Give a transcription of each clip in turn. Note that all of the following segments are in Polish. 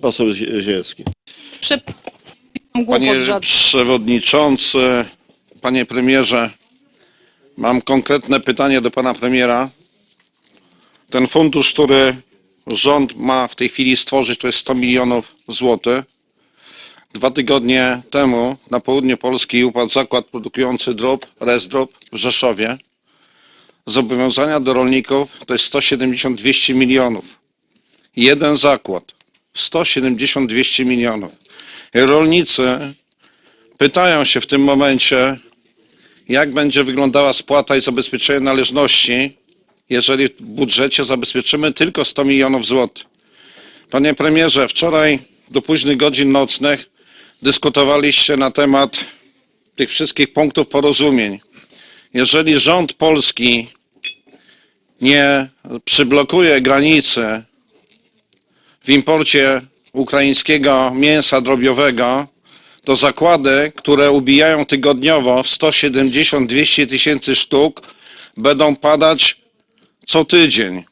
poseł Panie przewodniczący, panie premierze, mam konkretne pytanie do pana premiera. Ten fundusz, który rząd ma w tej chwili stworzyć, to jest 100 milionów złotych. Dwa tygodnie temu na południe Polski upadł zakład produkujący drób, Resdrop w Rzeszowie. Zobowiązania do rolników to jest 170-200 milionów. Jeden zakład. 170-200 milionów. Rolnicy pytają się w tym momencie, jak będzie wyglądała spłata i zabezpieczenie należności, jeżeli w budżecie zabezpieczymy tylko 100 milionów złotych. Panie premierze, wczoraj do późnych godzin nocnych dyskutowaliście na temat tych wszystkich punktów porozumień. Jeżeli rząd polski nie przyblokuje granicy w imporcie ukraińskiego mięsa drobiowego, to zakłady, które ubijają tygodniowo 170-200 tysięcy sztuk, będą padać co tydzień.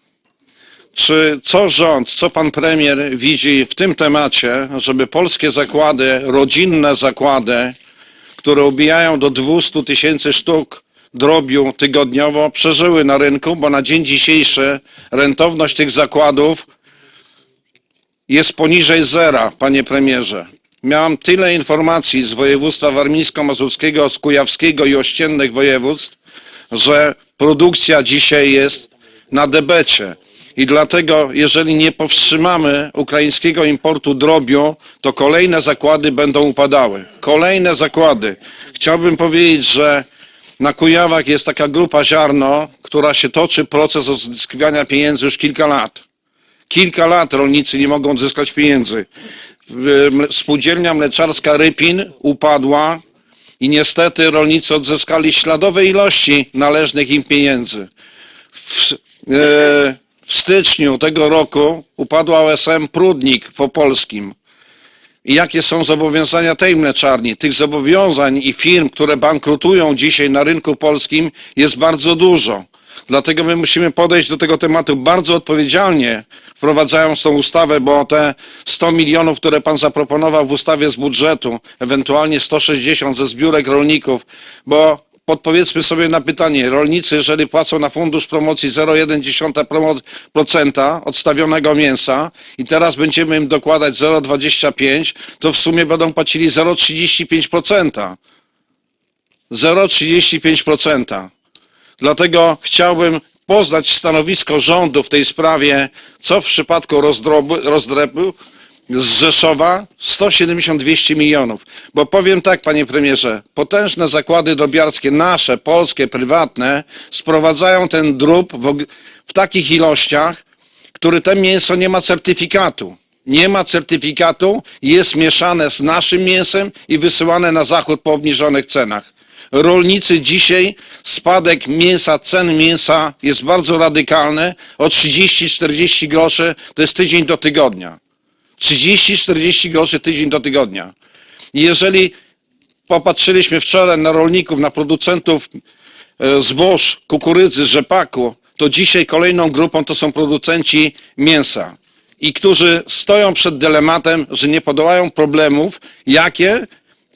Czy co rząd, co pan premier widzi w tym temacie, żeby polskie zakłady, rodzinne zakłady, które ubijają do 200 tysięcy sztuk drobiu tygodniowo, przeżyły na rynku, bo na dzień dzisiejszy rentowność tych zakładów jest poniżej zera, panie premierze. Miałam tyle informacji z województwa warmińsko-mazurskiego, z kujawskiego i ościennych województw, że produkcja dzisiaj jest na debecie. I dlatego, jeżeli nie powstrzymamy ukraińskiego importu drobiu, to kolejne zakłady będą upadały. Kolejne zakłady. Chciałbym powiedzieć, że na Kujawach jest taka grupa Ziarno, która się toczy proces odzyskiwania pieniędzy już kilka lat. Kilka lat rolnicy nie mogą odzyskać pieniędzy. Spółdzielnia mleczarska Rypin upadła i niestety rolnicy odzyskali śladowe ilości należnych im pieniędzy. W, e, w styczniu tego roku upadła OSM Prudnik w Opolskim. I jakie są zobowiązania tej mleczarni? Tych zobowiązań i firm, które bankrutują dzisiaj na rynku polskim jest bardzo dużo. Dlatego my musimy podejść do tego tematu bardzo odpowiedzialnie, wprowadzając tą ustawę, bo te 100 milionów, które pan zaproponował w ustawie z budżetu, ewentualnie 160 ze zbiórek rolników, bo podpowiedzmy sobie na pytanie, rolnicy, jeżeli płacą na fundusz promocji 0,1% odstawionego mięsa i teraz będziemy im dokładać 0,25, to w sumie będą płacili 0,35%. 0,35%. Dlatego chciałbym poznać stanowisko rządu w tej sprawie, co w przypadku rozdrobu, rozdrebu z Rzeszowa 170-200 milionów. Bo powiem tak, panie premierze, potężne zakłady drobiarskie, nasze, polskie, prywatne, sprowadzają ten drób w, w takich ilościach, który ten mięso nie ma certyfikatu. Nie ma certyfikatu, jest mieszane z naszym mięsem i wysyłane na zachód po obniżonych cenach. Rolnicy dzisiaj, spadek mięsa, cen mięsa jest bardzo radykalny. O 30-40 groszy to jest tydzień do tygodnia. 30-40 groszy tydzień do tygodnia. Jeżeli popatrzyliśmy wczoraj na rolników, na producentów e, zbóż, kukurydzy, rzepaku, to dzisiaj kolejną grupą to są producenci mięsa. I którzy stoją przed dylematem, że nie podołają problemów, jakie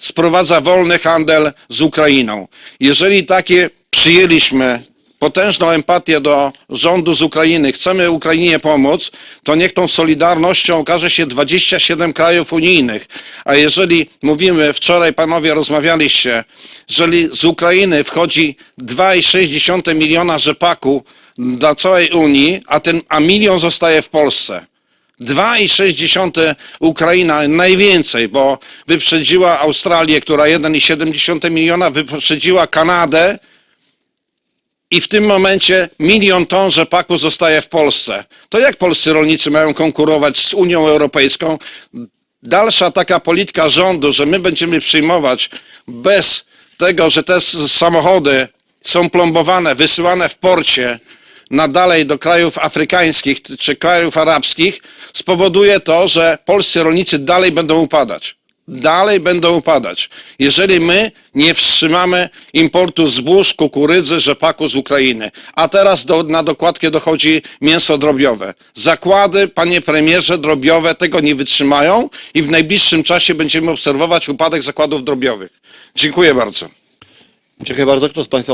sprowadza wolny handel z Ukrainą. Jeżeli takie przyjęliśmy potężną empatię do rządu z Ukrainy, chcemy Ukrainie pomóc, to niech tą solidarnością okaże się 27 krajów unijnych. A jeżeli mówimy, wczoraj panowie rozmawialiście, jeżeli z Ukrainy wchodzi 2,6 miliona rzepaku dla całej Unii, a, ten, a milion zostaje w Polsce. 2,6 Ukraina najwięcej, bo wyprzedziła Australię, która 1,7 miliona, wyprzedziła Kanadę i w tym momencie milion ton rzepaku zostaje w Polsce. To jak polscy rolnicy mają konkurować z Unią Europejską? Dalsza taka polityka rządu, że my będziemy przyjmować bez tego, że te samochody są plombowane, wysyłane w porcie na dalej do krajów afrykańskich czy krajów arabskich, spowoduje to, że polscy rolnicy dalej będą upadać. dalej będą upadać. Jeżeli my nie wstrzymamy importu zbóż, kukurydzy, rzepaku z Ukrainy. A teraz do, na dokładkę dochodzi mięso drobiowe. Zakłady, panie premierze, drobiowe tego nie wytrzymają i w najbliższym czasie będziemy obserwować upadek zakładów drobiowych. Dziękuję bardzo. Dziękuję bardzo. Kto z Państwa